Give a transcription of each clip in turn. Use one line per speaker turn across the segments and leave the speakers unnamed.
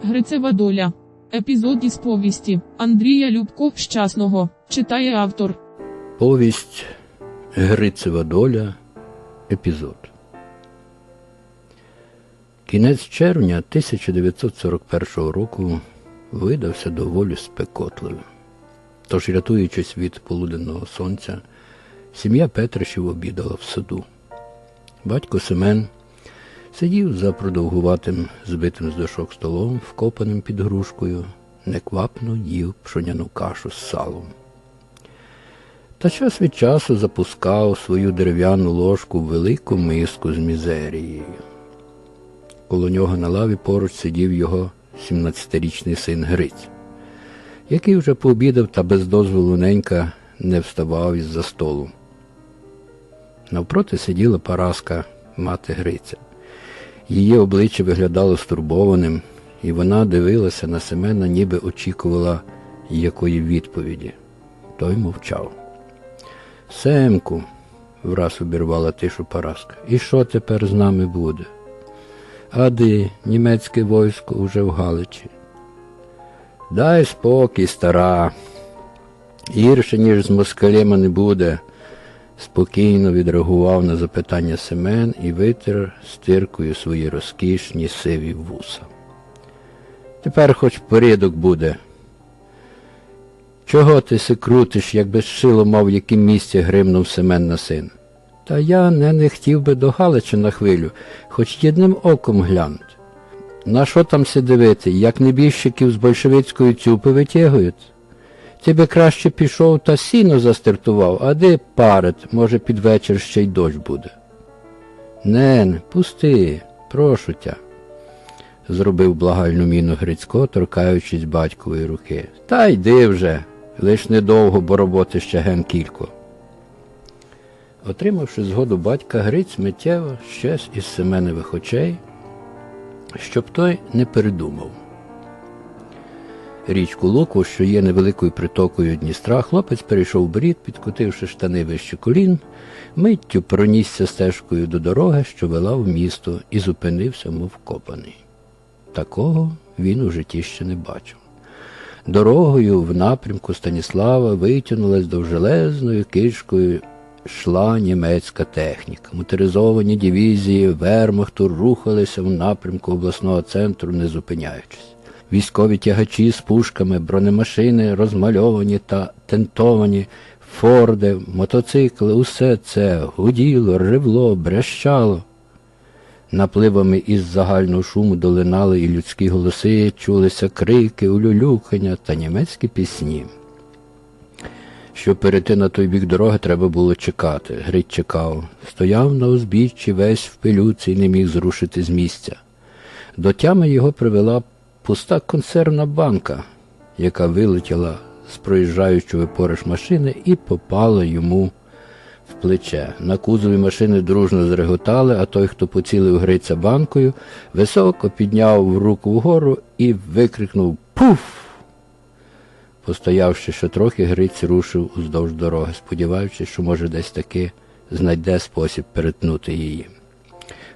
Грицева доля. Епізод із повісті Андрія Любко Щасного читає автор.
Повість Грицева доля. Епізод. Кінець червня 1941 року видався доволі спекотливим. Тож, рятуючись від полуденного сонця, сім'я Петришів обідала в саду. Батько Семен сидів за продовгуватим, збитим з дошок столом, вкопаним під грушкою, неквапно їв пшоняну кашу з салом та час від часу запускав свою дерев'яну ложку в велику миску з мізерією. Коло нього на лаві поруч сидів його 17-річний син Гриць, який вже пообідав та без дозволу ненька не вставав із-за столу. Навпроти сиділа Параска, мати Гриця. Її обличчя виглядало стурбованим, і вона дивилася на Семена, ніби очікувала якої відповіді. Той мовчав. Семку, враз обірвала тишу Параска. І що тепер з нами буде? Ади, німецьке войско уже в Галичі. Дай спокій, стара. Гірше, ніж з москалема не буде, спокійно відреагував на запитання Семен і витер стиркою свої розкішні сиві вуса. Тепер хоч порядок буде. Чого ти се крутиш, як без шило мав, в місці гримнув Семен на син? Та я не, не хотів би до Галича на хвилю, хоч єдним оком глянути. На що там се дивити, як небіжчиків з большевицької цюпи витягують? Ти би краще пішов та сіно застартував, а де парить, може під вечір ще й дощ буде. Нен, пусти, прошу тя, зробив благальну міну Грицько, торкаючись батькової руки. Та йди вже, лиш недовго, бо роботи ще ген кілько. Отримавши згоду батька, Гриць миттєво щез із Семенових очей, щоб той не передумав. Річку Луку, що є невеликою притокою Дністра, хлопець перейшов брід, підкотивши штани вище колін, миттю пронісся стежкою до дороги, що вела в місто, і зупинився, мов копаний. Такого він у житті ще не бачив. Дорогою в напрямку Станіслава витягнулась довжелезною кишкою йшла німецька техніка. Моторизовані дивізії Вермахту рухалися в напрямку обласного центру, не зупиняючись. Військові тягачі з пушками, бронемашини розмальовані та тентовані, форди, мотоцикли, усе це гуділо, ревло, брещало. Напливами із загального шуму долинали і людські голоси, чулися крики, улюлюкання та німецькі пісні. Щоб перейти на той бік дороги, треба було чекати. Грить чекав. Стояв на узбіччі весь в пилюці і не міг зрушити з місця. До тями його привела пуста консервна банка, яка вилетіла з проїжджаючої поруч машини і попала йому в плече. На кузові машини дружно зреготали, а той, хто поцілив Гриця банкою, високо підняв руку вгору і викрикнув Пуф! Постоявши ще трохи, Гриць рушив уздовж дороги, сподіваючись, що, може, десь таки знайде спосіб перетнути її.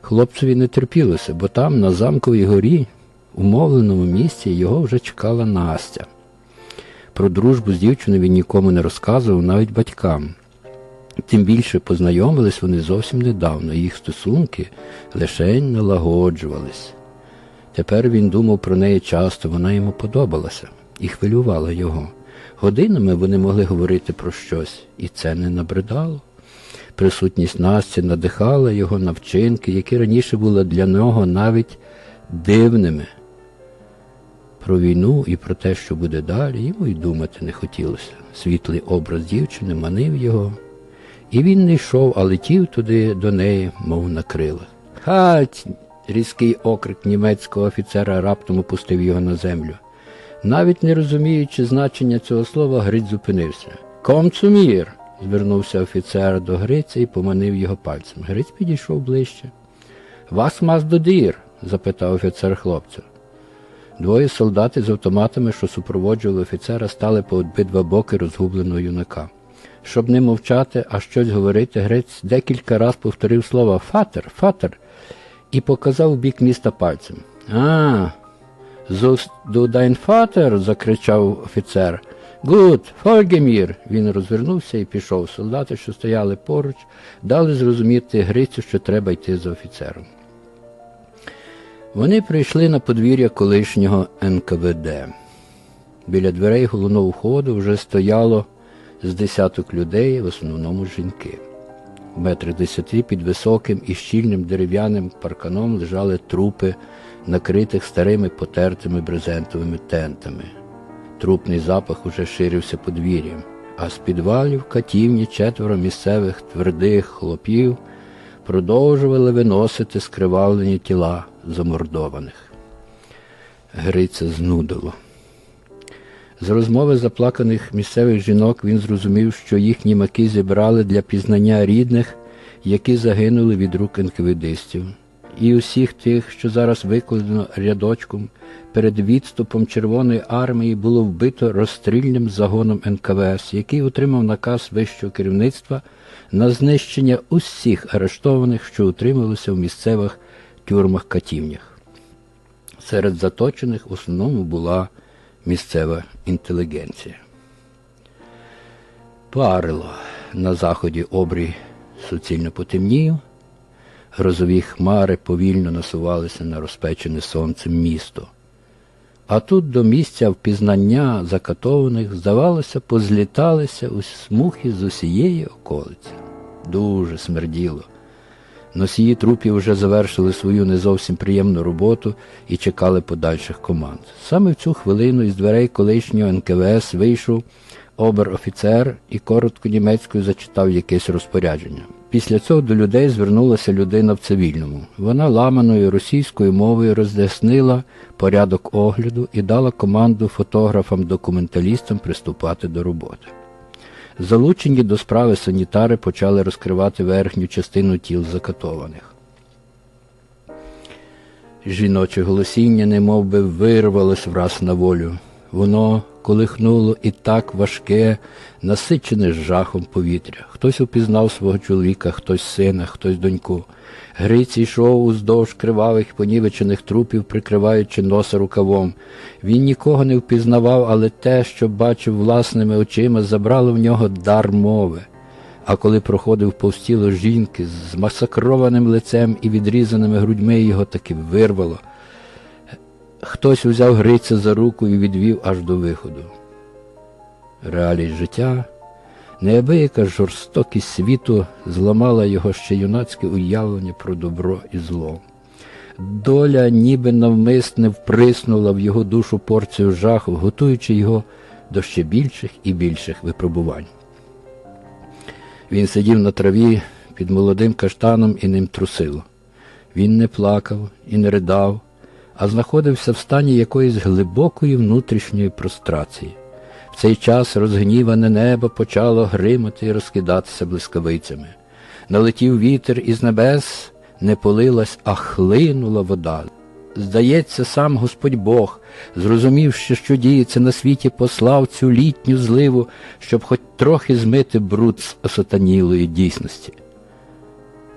Хлопцеві не терпілося, бо там, на замковій горі, умовленому місці, його вже чекала Настя. Про дружбу з дівчиною він нікому не розказував, навіть батькам. Тим більше познайомились вони зовсім недавно, їх стосунки лишень налагоджувались. Тепер він думав про неї часто, вона йому подобалася і хвилювала його. Годинами вони могли говорити про щось, і це не набридало. Присутність Насті надихала його на вчинки, які раніше були для нього навіть дивними. Про війну і про те, що буде далі, йому й думати не хотілося. Світлий образ дівчини манив його, і він не йшов, а летів туди до неї, мов на крилах. Хать! різкий окрик німецького офіцера раптом опустив його на землю. Навіть не розуміючи значення цього слова, Гриць зупинився. Комцумір. звернувся офіцер до Гриця і поманив його пальцем. Гриць підійшов ближче. Вас мас додір? запитав офіцер хлопця. Двоє солдати з автоматами, що супроводжували офіцера, стали по обидва боки розгубленого юнака. Щоб не мовчати, а щось говорити, Грець декілька разів повторив слово фатер, фатер і показав в бік міста пальцем. А, dein Vater?» – закричав офіцер. Гуд, Фольгемір! Він розвернувся і пішов. Солдати, що стояли поруч, дали зрозуміти Грицю, що треба йти за офіцером. Вони прийшли на подвір'я колишнього НКВД. Біля дверей головного входу вже стояло з десяток людей, в основному жінки. В метрах десяти під високим і щільним дерев'яним парканом лежали трупи, накритих старими потертими брезентовими тентами. Трупний запах уже ширився подвір'ям, а з підвалів катівні четверо місцевих твердих хлопів продовжували виносити скривавлені тіла замордованих. Гриця знудило. З розмови заплаканих місцевих жінок він зрозумів, що їхні маки зібрали для пізнання рідних, які загинули від рук енкведистів, і усіх тих, що зараз викладено рядочком, перед відступом Червоної армії було вбито розстрільним загоном НКВС, який отримав наказ вищого керівництва на знищення усіх арештованих, що утримувалися в місцевих тюрмах-катівнях. Серед заточених в основному була місцева інтелігенція. Парило на заході обрій суцільно потемнів, грозові хмари повільно насувалися на розпечене сонцем місто. А тут до місця впізнання закатованих, здавалося, позліталися ось мухи з усієї околиці. Дуже смерділо. Носії трупів вже завершили свою не зовсім приємну роботу і чекали подальших команд. Саме в цю хвилину із дверей колишнього НКВС вийшов обер-офіцер і коротко німецькою зачитав якесь розпорядження. Після цього до людей звернулася людина в цивільному. Вона ламаною російською мовою роз'яснила порядок огляду і дала команду фотографам-документалістам приступати до роботи. Залучені до справи санітари почали розкривати верхню частину тіл закатованих. Жіноче голосіння немов би вирвалось враз на волю. Воно колихнуло і так важке, насичене жахом повітря. Хтось упізнав свого чоловіка, хтось сина, хтось доньку. Гриць йшов уздовж кривавих понівечених трупів, прикриваючи носа рукавом. Він нікого не впізнавав, але те, що бачив власними очима, забрало в нього дар мови. А коли проходив повз тіло жінки з масакрованим лицем і відрізаними грудьми, його таки вирвало. Хтось узяв Гриця за руку і відвів аж до виходу. Реалії життя, неабияка жорстокість світу зламала його ще юнацьке уявлення про добро і зло. Доля ніби навмисне вприснула в його душу порцію жаху, готуючи його до ще більших і більших випробувань. Він сидів на траві під молодим каштаном і ним трусило. Він не плакав і не ридав, а знаходився в стані якоїсь глибокої внутрішньої прострації. В цей час розгніване небо почало гримати і розкидатися блискавицями. Налетів вітер із небес, не полилась, а хлинула вода. Здається, сам Господь Бог, зрозумівши, що діється на світі, послав цю літню зливу, щоб хоч трохи змити бруд з осатанілої дійсності.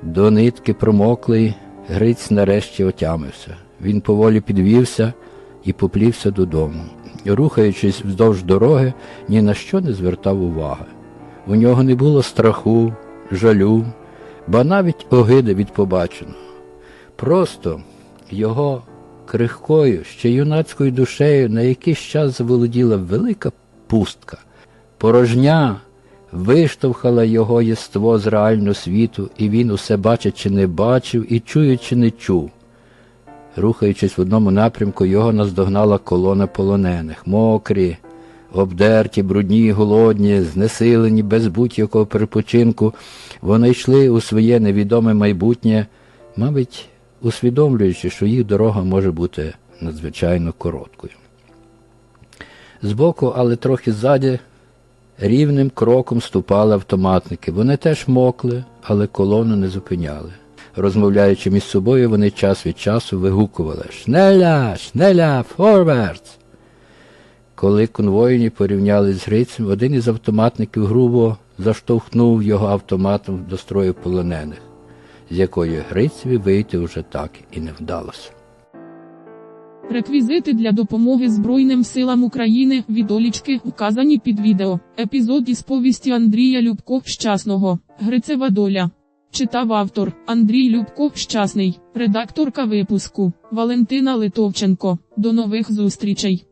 До нитки промоклий, Гриць нарешті отямився. Він поволі підвівся і поплівся додому. Рухаючись вздовж дороги, ні на що не звертав уваги. У нього не було страху, жалю, ба навіть огиди від побаченого. Просто його крихкою, ще юнацькою душею на якийсь час заволоділа велика пустка. Порожня виштовхала його єство з реального світу, і він усе бачачи не бачив і чуючи не чув. Рухаючись в одному напрямку, його наздогнала колона полонених, мокрі, обдерті, брудні, голодні, знесилені, без будь-якого перепочинку. Вони йшли у своє невідоме майбутнє, мабуть, усвідомлюючи, що їх дорога може бути надзвичайно короткою. Збоку, але трохи ззаді, рівним кроком ступали автоматники. Вони теж мокли, але колону не зупиняли. Розмовляючи між собою, вони час від часу вигукували Шнеля, шнеля, форвардс. Коли конвойні порівняли з Грицем, один із автоматників грубо заштовхнув його автоматом до строю полонених, з якої Грицеві вийти вже так і не вдалося.
Реквізити для допомоги Збройним силам України відолічки вказані під відео. Епізод із повісті Андрія Любко Щасного. Грицева доля. Читав автор Андрій Любков Щасний, редакторка випуску Валентина Литовченко. До нових зустрічей.